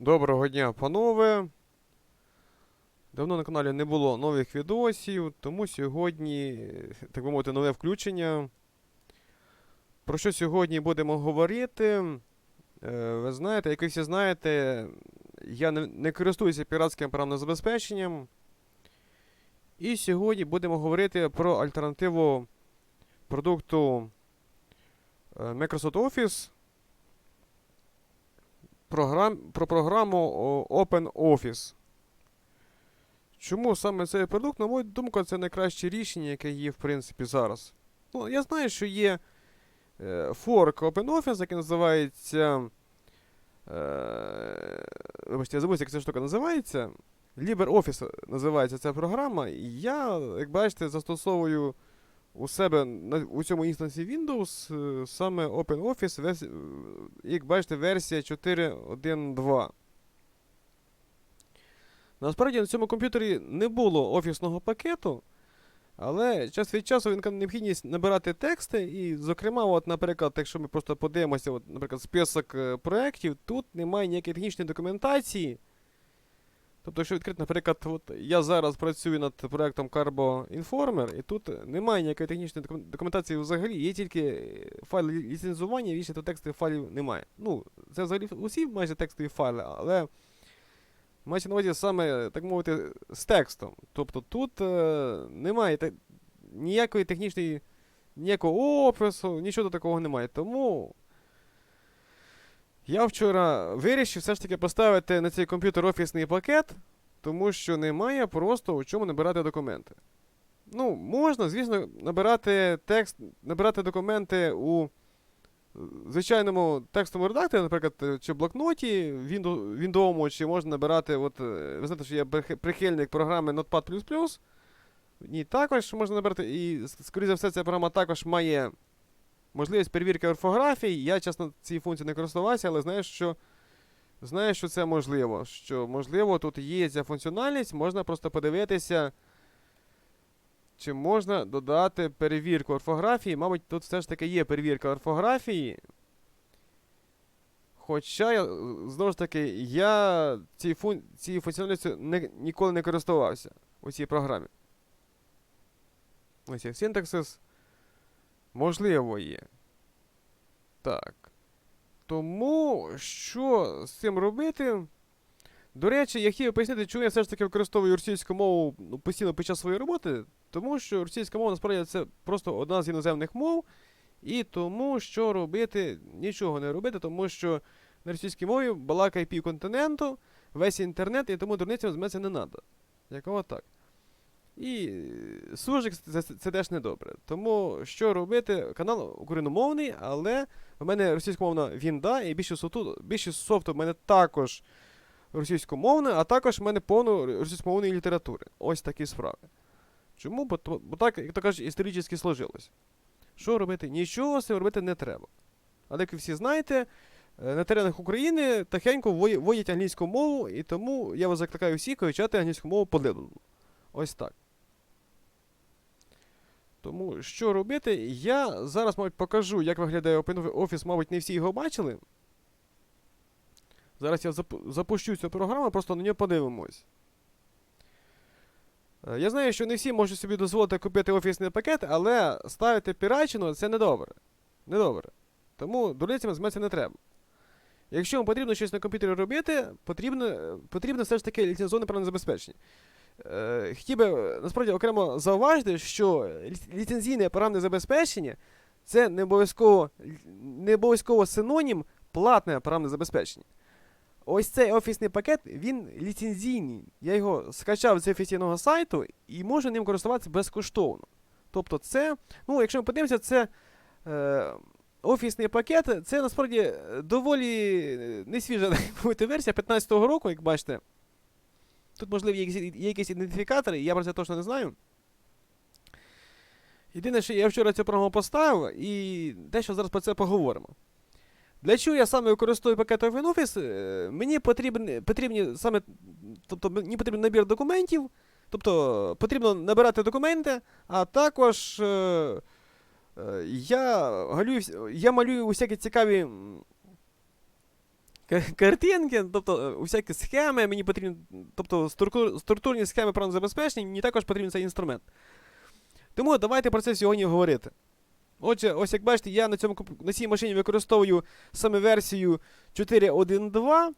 Доброго дня, панове. Давно на каналі не було нових відосів, тому сьогодні, так би мовити, нове включення. Про що сьогодні будемо говорити? Е, Ви знаєте, як ви всі знаєте, я не, не користуюся піратським програмним забезпеченням. І сьогодні будемо говорити про альтернативу продукту е, Microsoft Office програм, про програму OpenOffice. Чому саме цей продукт, на мою думку, це найкраще рішення, яке є, в принципі, зараз. Ну, я знаю, що є е, форк OpenOffice, який називається. Е, вибачте, я забув, як ця штука називається. LibreOffice називається ця програма. І я, як бачите, застосовую у себе на, у цьому інстансі Windows е, саме OpenOffice, версі- е, як бачите, версія 4.1.2. Насправді на цьому комп'ютері не було офісного пакету, але час від часу він необхідність набирати тексти, і, зокрема, от, наприклад, якщо ми просто подивимося, от, наприклад, список е, проєктів, тут немає ніякої технічної документації. Тобто, якщо відкрити, наприклад, от я зараз працюю над проектом Carbo Informer, і тут немає ніякої технічної документації взагалі, є тільки файл ліцензування, більше тут текстових файлів немає. Ну, це взагалі усі майже текстові файли, але мається на увазі саме, так мовити, з текстом. Тобто тут е, немає те- ніякої технічної, ніякого опису, нічого такого немає. Тому я вчора вирішив все ж таки поставити на цей комп'ютер офісний пакет, тому що немає просто у чому набирати документи. Ну, можна, звісно, набирати текст, набирати документи у звичайному текстовому редакторі, наприклад, е, чи блокноті Windows, чи можна набирати, от, е, ви знаєте, що я прихильник програми Notepad++. В ній також можна набирати, і, скоріше за все, ця програма також має можливість перевірки орфографії. Я, чесно, цією функцією не користувався, але знаю, що, знаю, що це можливо. Що, можливо, тут є ця функціональність, можна просто подивитися, чи можна додати перевірку орфографії. Мабуть, тут все ж таки є перевірка орфографії. Хоча, я, знову ж таки, я цією фун... цією функціональністю не, ніколи не користувався у цій програмі. Ось є синтаксис. Можливо є. Так. Тому що з цим робити? До речі, я хотів пояснити, чому я все ж таки використовую російську мову ну, постійно під час своєї роботи. Тому що російська мова насправді це просто одна з іноземних мов. І тому що робити, нічого не робити, тому що на російській мові балакає пів континенту, весь інтернет, і тому дурницям зметься не треба. Якого так. І е, суржик це, це, теж недобре. Тому що робити? Канал україномовний, але в мене російськомовна вінда, і більше софту, більше софту в мене також російськомовне, а також в мене повно російськомовної літератури. Ось такі справи. Чому? Бо, бо так, як то кажуть, історично сложилось. Що робити? Нічого з робити не треба. Але як ви всі знаєте, е, на теренах України тихенько вводять англійську мову, і тому я вас закликаю всіх вивчати англійську мову подивлено. Ось так. Тому що робити? Я зараз, мабуть, покажу, як виглядає OpenOffice, мабуть, не всі його бачили. Зараз я запущу цю програму, просто на нього подивимось. Е, Я знаю, що не всі можуть собі дозволити купити офісний пакет, але ставити пірачину це недобре. Недобре. Тому дурницями зметься не треба. Якщо вам потрібно щось на комп'ютері робити, потрібно, е, потрібно все ж таки ліцензоване правильне забезпечення. Е, хотів би е, насправді окремо зауважити, що ліцензійне програмне забезпечення це не обов'язково, не обов'язково синонім платне програмне забезпечення. Ось цей офісний пакет, він ліцензійний. Я його скачав з офіційного сайту і можу ним користуватися безкоштовно. Тобто, це, ну, якщо ми подивимося, це е, офісний пакет, це насправді доволі е, не свіжа версія 15-го року, як бачите. Тут, можливо, є якісь, ідентифікатори, я про це точно не знаю. Єдине, що я вчора цю програму поставив, і дещо зараз про це поговоримо. Для чого я саме використовую пакет OpenOffice? Е, Мені потрібні, потрібні саме, тобто мені потрібен набір документів, тобто потрібно набирати документи, а також е, е, я, галюю, я малюю усякі цікаві картинки, тобто е, усякі схеми, мені потрібні, тобто структур, структурні схеми правильно забезпечення, мені також потрібен цей інструмент. Тому давайте про це сьогодні говорити. Отже, ось як бачите, я на, цьому, на цій машині використовую саме версію 4.1.2.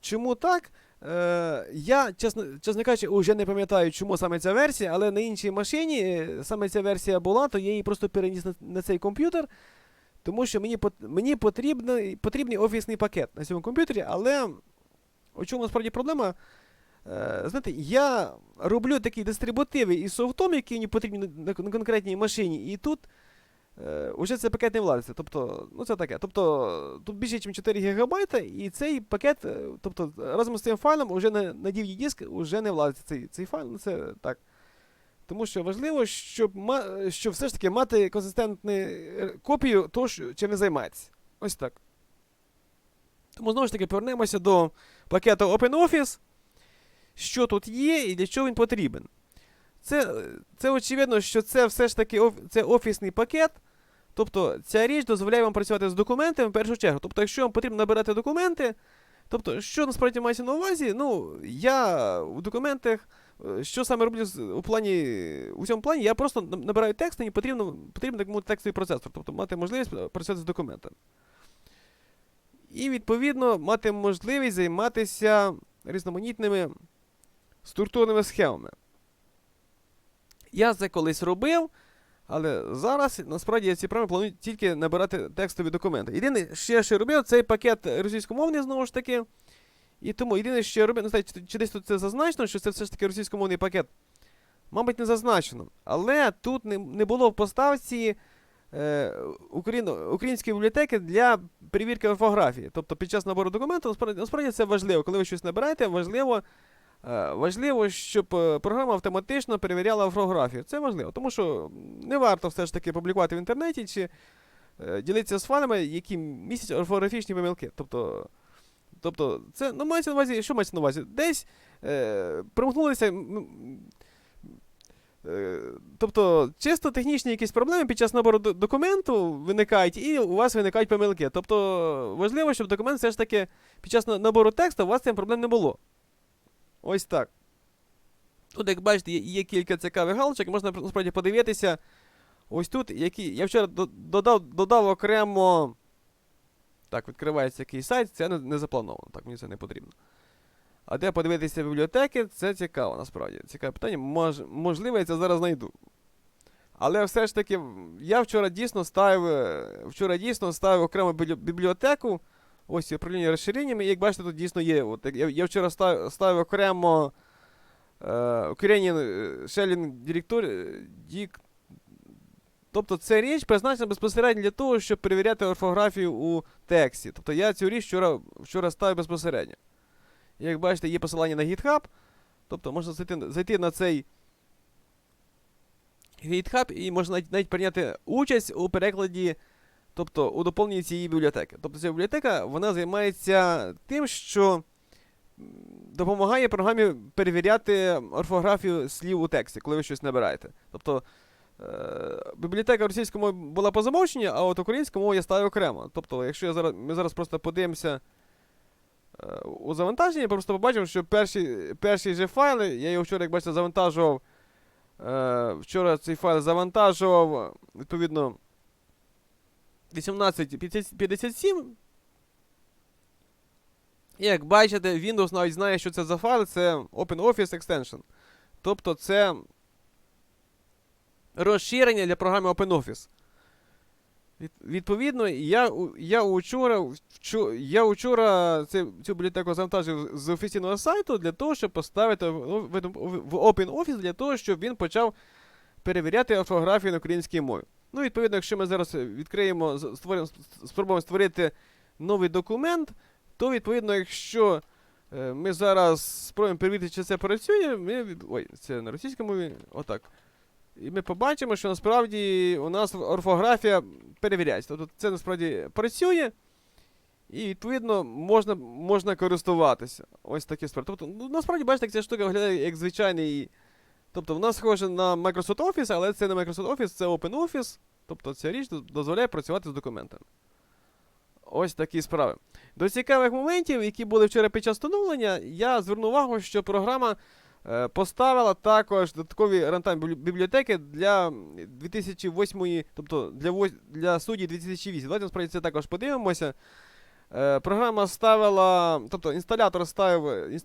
Чому так? Е, я, чесно, чесно кажучи, вже не пам'ятаю, чому саме ця версія, але на іншій машині е, саме ця версія була, то я її просто переніс на, на цей комп'ютер, тому що мені, мені потрібний, потрібний офісний пакет на цьому комп'ютері, але у чому насправді проблема? Е, знаєте, я роблю такі дистрибутиви із софтом, які мені потрібні на, конкретній машині, і тут е, уже цей пакет не владиться. Тобто, ну це таке. Тобто, тут більше, ніж 4 ГБ, і цей пакет, е, тобто, разом з цим файлом уже на, на DVD диск вже не владиться цей, цей файл. Ну це так. Тому що важливо, щоб, щоб все ж таки мати консистентну е, копію того, чим ви займаєтесь. Ось так. Тому знову ж таки повернемося до пакету OpenOffice. Що тут є і для чого він потрібен. Це, це очевидно, що це все ж таки це офісний пакет. Тобто ця річ дозволяє вам працювати з документами в першу чергу. Тобто, якщо вам потрібно набирати документи, тобто, що насправді мається на увазі, ну, я у документах, що саме роблю у плані, у цьому плані, я просто набираю текст, і потрібно, потрібен мовити, текстовий процесор, тобто мати можливість е, працювати з документами. І, відповідно, мати можливість займатися різноманітними структурними схемами. Я це колись робив, але зараз насправді я ці програми планую тільки набирати текстові документи. Єдине, що я ще робив, це пакет російськомовний знову ж таки. І тому єдине, що я робив, не знаю, чи, чи десь тут це зазначено, що це все ж таки російськомовний пакет. Мабуть, не зазначено. Але тут не, не було в поставці е, Україн, української бібліотеки для перевірки орфографії. Тобто під час набору документів, насправді, це важливо. Коли ви щось набираєте, важливо. Е, Важливо, щоб е, програма автоматично перевіряла орфографію. Це важливо, тому що не варто все ж таки публікувати в інтернеті чи е, ділитися з файлами, які містять орфографічні помилки. Тобто, тобто це ну, мається на увазі, що мається на увазі? Десь е, примкнулися. е, Тобто, чисто технічні якісь проблеми під час набору документу виникають, і у вас виникають помилки. Тобто, важливо, щоб документ все ж таки під час набору тексту у вас цим проблем не було. Ось так. Тут, як бачите, є, є кілька цікавих галочок, можна насправді подивитися. Ось тут, які. Я вчора додав, додав окремо. Так, відкривається якийсь сайт, це не, не заплановано. Так, мені це не потрібно. А де подивитися бібліотеки, це цікаво, насправді. Цікаве питання. Мож, можливо, я це зараз знайду. Але все ж таки, я вчора дійсно ставив. е, Вчора дійсно ставив окрему бібліотеку. Ось управління розширеннями. І як бачите, тут дійсно є. От, я, я вчора став, ставив окремо е, укорінення Shelling Directory. Тобто це річ призначена безпосередньо для того, щоб перевіряти орфографію у тексті. Тобто я цю річ вчора, вчора ставив безпосередньо. Як бачите, є посилання на GitHub. Тобто можна зайти, зайти на цей GitHub і можна навіть, навіть прийняти участь у перекладі, тобто у доповненні цієї бібліотеки. Тобто ця бібліотека вона займається тим, що допомагає програмі перевіряти орфографію слів у тексті, коли ви щось набираєте. Тобто бібліотека російською мовою була по замовченню, а от українською мовою я ставив окремо. Тобто, якщо я зараз, ми зараз просто подивимося е, у завантаженні, просто побачимо, що перші, перші же файли, я його вчора, як бачите, завантажував. Е, вчора цей файл завантажував, відповідно, 1857. І як бачите, Windows навіть знає, що це за файл, це OpenOffice Extension. Тобто це розширення для програми OpenOffice. Від, відповідно, я, я учора, вчо- я учора цю, цю бібліотеку завантажив з офіційного сайту для того, щоб поставити в, в, в OpenOffice, для того, щоб він почав перевіряти орфографію на українській мові. Ну, відповідно, якщо ми зараз відкриємо, створимо, спробуємо створити новий документ, то відповідно, якщо е, ми зараз спробуємо перевірити, чи це працює, ми. Ой, це на російській мові, отак. І ми побачимо, що насправді у нас орфографія перевіряється. Тобто це насправді працює. І відповідно можна, можна користуватися. Ось такі справи. Тобто, ну, насправді, бачите, ця штука виглядає як звичайний. Тобто, вона схожа на Microsoft Office, але це не Microsoft Office, це OpenOffice. Тобто ця річ дозволяє працювати з документами. Ось такі справи. До цікавих моментів, які були вчора під час встановлення, я звернув увагу, що програма поставила також додаткові рантайм бібліотеки для 2008, тобто для, для судді 2008. Давайте насправді це також подивимося. Е, програма ставила, тобто інсталятор ставив, е,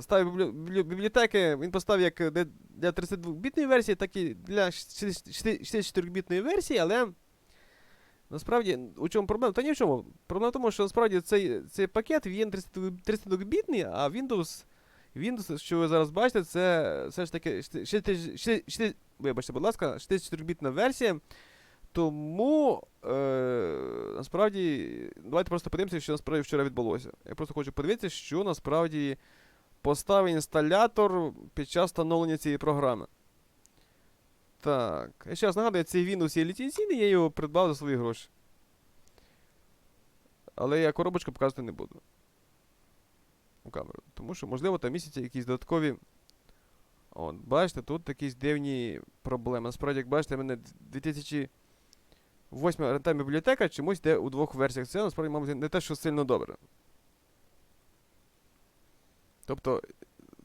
ставив біблі- біблі- бібліотеки, він поставив як для 32-бітної версії, так і для 64-бітної версії, але насправді у чому проблема? Та ні в чому. Проблема в тому, що насправді цей, цей пакет він 32-бітний, а Windows, Windows, що ви зараз бачите, це все ж таки 64, вибачте, будь ласка, 64-бітна версія. Тому е, насправді, давайте просто подивимося, що насправді вчора відбулося. Я просто хочу подивитися, що насправді поставив інсталятор під час встановлення цієї програми. Так. Я ще раз нагадую, цей Windows є ліцензійний, я його придбав за свої гроші. Але я коробочку показувати не буду. У камеру. Тому що, можливо, там місяці якісь додаткові. От, бачите, тут якісь дивні проблеми. Насправді, як бачите, в мене 2008 рентабельна бібліотека чомусь йде у двох версіях. Це насправді, мабуть, не те, що сильно добре. Тобто,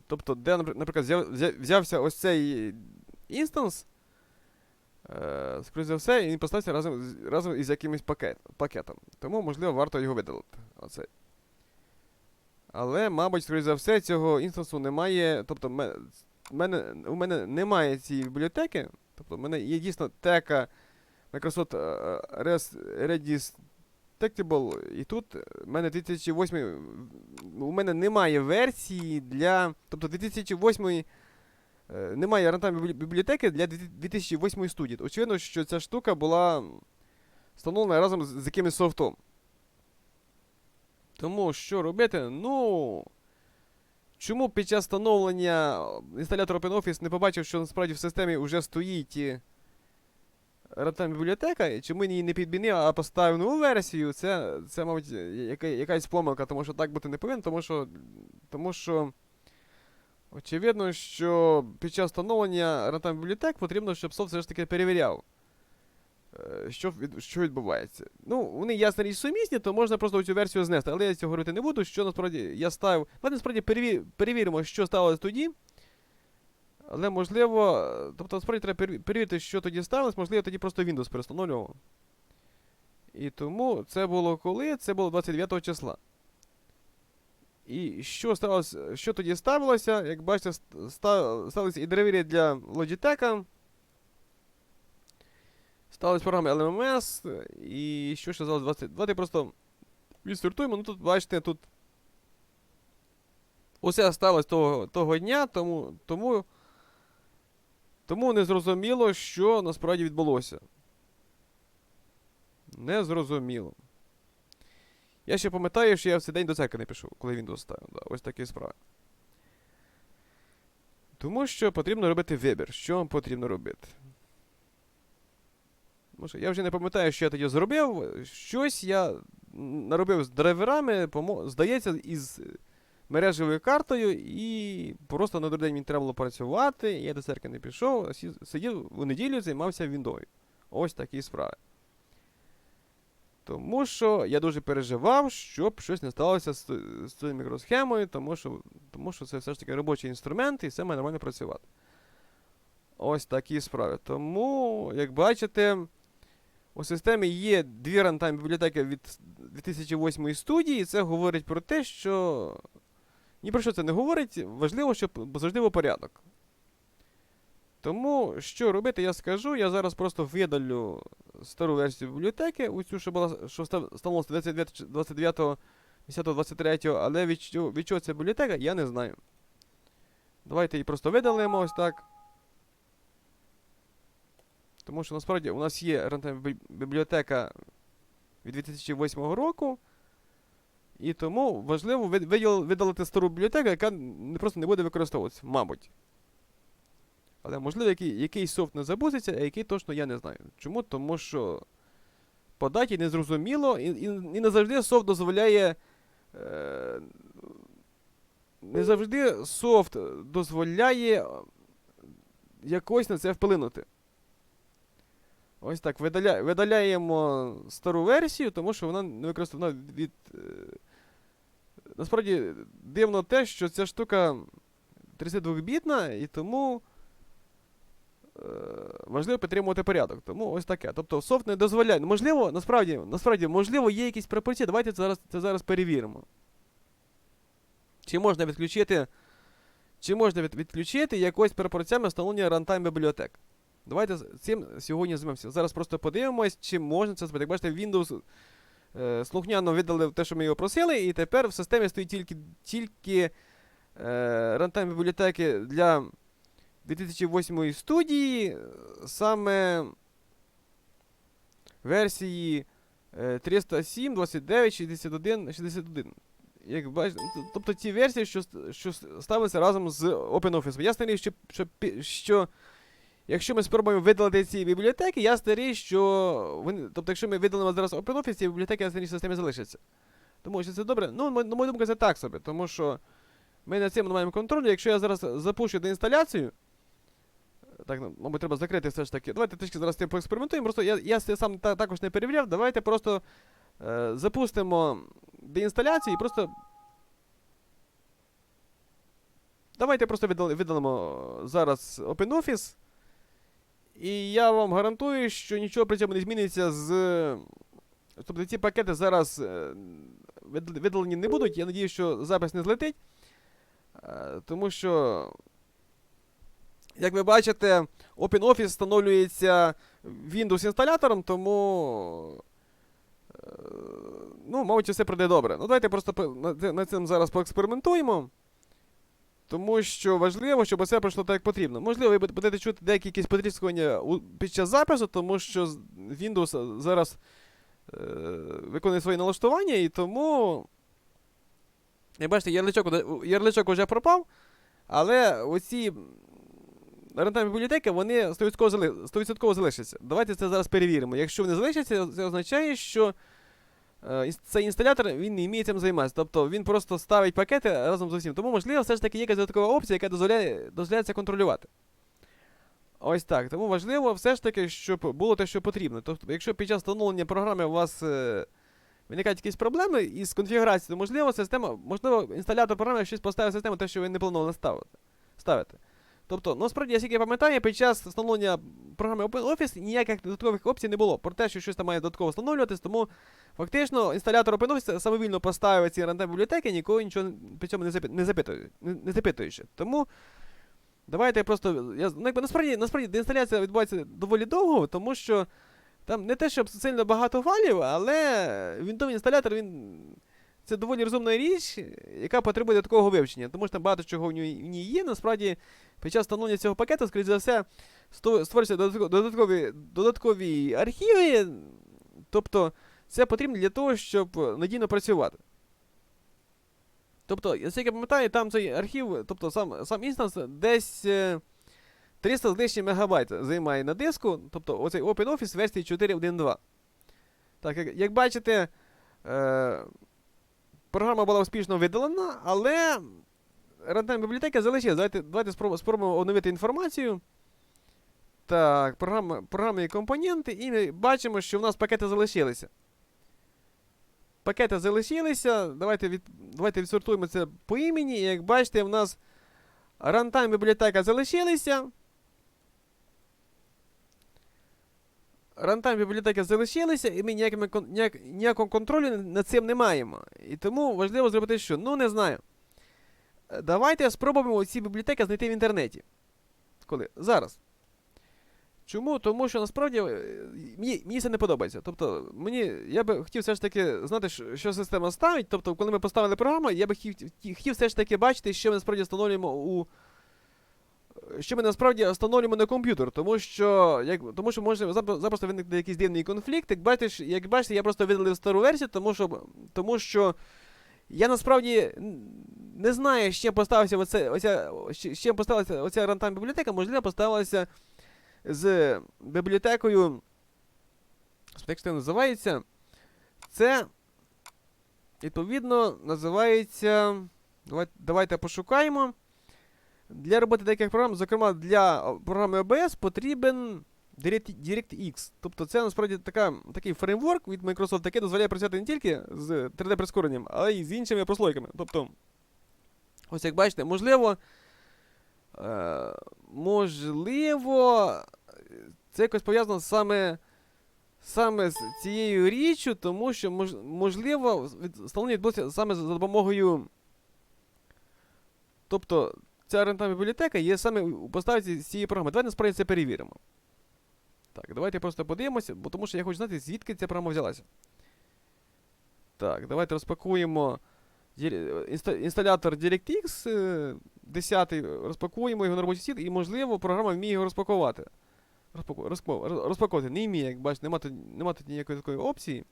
тобто де, наприклад, взяв, взя- взявся ось цей інстанс, е, скоріше за все, і він поставився разом, разом із якимось пакет, пакетом. Тому, можливо, варто його видалити. Оцей. Але, мабуть, скоріше за все, цього інстансу немає. Тобто, мене, у мене немає цієї бібліотеки. Тобто, в мене є дійсно тека Microsoft е, Res- Redis Detectable, і тут в мене 2008 у мене немає версії для. Тобто 2008 е, немає рантайм бібліотеки для 2008 студії. Очевидно, що ця штука була встановлена разом з якимось софтом. Тому що робити? Ну. Чому під час встановлення інсталятор OpenOffice не побачив, що насправді в системі вже стоїть е, бібліотека, і чому її не підмінив, а поставив нову версію, це, це мабуть, яка, якась помилка, тому що так бути не повинно, тому що, тому що очевидно, що під час встановлення рантайм бібліотек потрібно, щоб софт все ж таки перевіряв, е, що, від, що відбувається. Ну, вони ясна річ сумісні, то можна просто цю версію знести, але я цього говорити не буду, що насправді я ставив. Давайте насправді переві- перевіримо, що сталося тоді. Але можливо, е, тобто насправді треба перевірити, що тоді сталося, можливо, тоді просто Windows перестановлював. І тому це було коли? Це було 29 числа. І що сталося, що тоді ставилося? Як бачите, ст- ста- сталися і драйвери для Logitech. Сталися програми LMS. І що ще сталося 20. Давайте просто відсортуємо. Ну тут, бачите, тут. Усе сталося того, того дня, тому, тому, тому не зрозуміло, що насправді відбулося. Не зрозуміло. Я ще пам'ятаю, що я в цей день до церкви не пішов, коли він доставив. Да, ось такі справи. Тому що потрібно робити вибір. Що вам потрібно робити? Може, я вже не пам'ятаю, що я тоді зробив. Щось я наробив з драйверами, здається, із мережевою картою, і просто на другий день мені треба було працювати. Я до церкви не пішов, сидів у неділю, займався віндою. Ось такі справи. Тому що я дуже переживав, щоб щось не сталося з, з цією мікросхемою, тому що, тому що це все ж таки робочий інструмент і все має нормально працювати. Ось такі справи. Тому, як бачите, у системі є дві рантайм бібліотеки від 2008 студії, і це говорить про те, що ні про що це не говорить. Важливо, щоб завжди був порядок. Тому, що робити, я скажу. Я зараз просто видалю стару версію бібліотеки, оцю, що була, що став- 29, 29 10 23 але від, від чого ця бібліотека, я не знаю. Давайте її просто видалимо ось так. Тому що насправді у нас є бібліотека від 2008 року. І тому важливо видалити стару бібліотеку, яка просто не буде використовуватися, мабуть. Але можливо, який, який софт не забуситься, а який точно я не знаю. Чому? Тому що по даті незрозуміло, і, і, і не завжди софт дозволяє. Е, не завжди софт дозволяє якось на це вплинути. Ось так, видаля... видаляємо стару версію, тому що вона не використована від. е, Насправді дивно те, що ця штука 32-бітна, і тому е, важливо підтримувати порядок. Тому ось таке. Тобто софт не дозволяє. Можливо, насправді, насправді, можливо, є якісь пропорції. Давайте це зараз, це зараз перевіримо. Чи можна відключити. Чи можна від, відключити якось пропорціями встановлення рантайм бібліотек? Давайте цим сьогодні займемося. Зараз просто подивимось, чи можна це зробити. Як бачите, Windows е, слухняно видалив те, що ми його просили, і тепер в системі стоїть тільки, тільки е, рантайм бібліотеки для 2008 студії, саме версії е, 307, 29, 61, 61. Як бачите, тобто ті версії, що, що с- ставилися разом з OpenOffice. Я старий, що, що, що якщо ми спробуємо видалити ці бібліотеки, я старий, що вони, тобто, якщо ми видалимо зараз OpenOffice, ці бібліотеки на старій системі залишаться. Тому що це добре. Ну, на мою думку, це так собі, тому що ми над цим не маємо контролю. Якщо я зараз запущу деінсталяцію, так, ну, мабуть, треба закрити все ж таки. Давайте трішки зараз з цим поекспериментуємо. Просто я, я сам та, також не перевіряв. Давайте просто е, запустимо деінсталяцію і просто. Давайте просто видали, видалимо зараз OpenOffice. І я вам гарантую, що нічого при цьому не зміниться з. Тобто ці пакети зараз е, видалені не будуть. Я надію, що запис не злетить. Е, Тому що, як ви бачите, OpenOffice встановлюється Windows інсталятором, тому. е, Ну, мабуть, все пройде добре. Ну, давайте просто над цим зараз поекспериментуємо. Тому що важливо, щоб все пройшло так, як потрібно. Можливо, ви будете- чути деякі якісь потріскування під час запису, тому що Windows зараз е, виконує свої налаштування, і тому. Як бачите, ярличок, ярличок вже пропав, але оці рентабельні бібліотеки, вони 100% залишаться. Давайте це зараз перевіримо. Якщо вони залишаться, це означає, що цей інсталятор він не вміє цим займатися. Тобто він просто ставить пакети разом з усім. Тому, можливо, все ж таки є якась додаткова опція, яка дозволяє, дозволяє це контролювати. Ось так. Тому важливо все ж таки, щоб було те, що потрібно. Тобто, якщо під час встановлення програми у вас е, виникають якісь проблеми із конфігурацією, то можливо, система, можливо, інсталятор програми щось поставив систему, те, що ви не планували ставити. Тобто, ну справді, я пам'ятаю, під час встановлення програми OpenOffice ніяких додаткових опцій не було. Про те, що щось там має додатково встановлюватись, тому фактично інсталятор OpenOffice самовільно поставив ці рандом бібліотеки, нікого нічого при цьому не, запи... не, запитує, не, запитуючи. Тому давайте просто. Я, ну, якби, насправді, насправді деінсталяція відбувається доволі довго, тому що там не те, щоб сильно багато файлів, але вінтовий інсталятор він. Це доволі розумна річ, яка потребує такого вивчення, тому що там багато чого в ній є. Насправді, під час встановлення цього пакету, скоріш за все, створюються додаткові, додаткові архіви. Тобто, це потрібно для того, щоб надійно працювати. Тобто, наскільки я пам'ятаю, там цей архів, тобто сам, сам інстанс десь е, 300 з лишнім мегабайт займає на диску, тобто оцей OpenOffice версії 4.1.2. Так, як, як бачите, е, програма була успішно видалена, але рантайм бібліотека залишилась. Давайте, давайте спробуємо, оновити інформацію. Так, програма, програмні компоненти, і ми бачимо, що в нас пакети залишилися. Пакети залишилися. Давайте, від, давайте відсортуємо це по імені. І як бачите, в нас рантайм бібліотека залишилися. Рантайм бібліотеки залишилися, і ми ніякими, ніяк, ніякого контролю над цим не маємо. І тому важливо зробити що? Ну, не знаю. Е, Давайте спробуємо ці бібліотеки знайти в інтернеті. Коли? Зараз. Чому? Тому що насправді е, мені, мені це не подобається. Тобто, мені, я би хотів все ж таки знати, що, система ставить. Тобто, коли ми поставили програму, я би хотів, хотів все ж таки бачити, що ми насправді встановлюємо у. Що ми насправді встановлюємо на комп'ютер, тому що як, тому що може запросто виникне якийсь дивний конфлікт. Як бачите, як бачите, я просто видалив стару версію, тому що, тому що я насправді не знаю, з чим поставився оце, оця, з чим поставилася оця рантайм бібліотека, можливо, поставилася з бібліотекою. Як це називається? Це, відповідно, називається. Давайте, давайте пошукаємо. Для роботи деяких програм, зокрема для програми OBS, потрібен Direct- DirectX. Тобто це насправді така, такий фреймворк від Microsoft, який дозволяє працювати не тільки з 3D-прискоренням, але й з іншими прослойками. Тобто, ось як бачите, можливо. Е, можливо, це якось пов'язано саме, саме з цією річчю, тому що мож, можливо встановлення відбулося саме за допомогою. Тобто, ця рентна бібліотека є саме у поставці цієї програми. Давайте насправді це перевіримо. Так, давайте просто подивимося, бо тому що я хочу знати, звідки ця програма взялася. Так, давайте розпакуємо інсталятор DirectX е, 10, розпакуємо його на робочий стіл, і, можливо, програма вміє його розпакувати. Розпаку, розпаку- розпакувати не вміє, як бачите, нема тут, тут ніякої такої опції.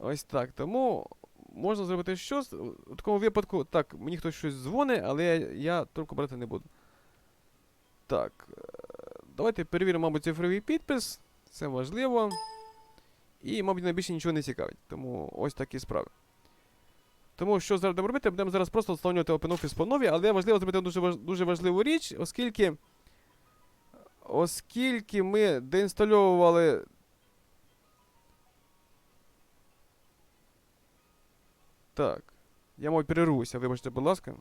Ось так. Тому можна зробити щось. У такому випадку, так, мені хтось щось дзвонить, але я, я трубку брати не буду. Так. е, Давайте перевіримо, мабуть, цифровий підпис. Це важливо. І, мабуть, найбільше нічого не цікавить. Тому ось такі справи. Тому що зараз будемо робити? Будемо зараз просто встановлювати OpenOffice по нові, але важливо зробити дуже, дуже важливу річ, оскільки. Оскільки ми деінстальовували. Так. Я, мабуть, перервуся, вибачте, будь ласка.